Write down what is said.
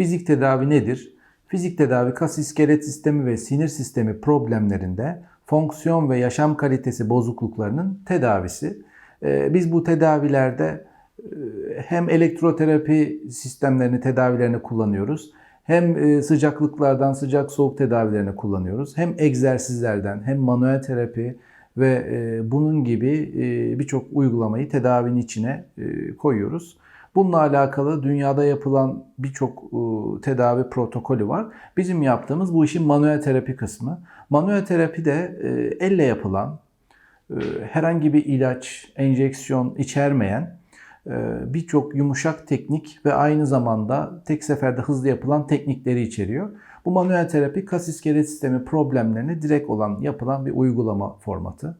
Fizik tedavi nedir? Fizik tedavi kas iskelet sistemi ve sinir sistemi problemlerinde fonksiyon ve yaşam kalitesi bozukluklarının tedavisi. Ee, Biz bu tedavilerde e, hem elektroterapi sistemlerini, tedavilerini kullanıyoruz. Hem e, sıcaklıklardan sıcak soğuk tedavilerini kullanıyoruz. Hem egzersizlerden hem manuel terapi ve e, bunun gibi birçok uygulamayı tedavinin içine koyuyoruz. Bununla alakalı dünyada yapılan birçok e, tedavi protokolü var. Bizim yaptığımız bu işin manuel terapi kısmı. Manuel terapi de e, elle yapılan, e, herhangi bir ilaç, enjeksiyon içermeyen birçok yumuşak teknik ve aynı zamanda tek seferde hızlı yapılan teknikleri içeriyor. Bu manuel terapi kas iskelet sistemi problemlerine direkt olan yapılan bir uygulama formatı.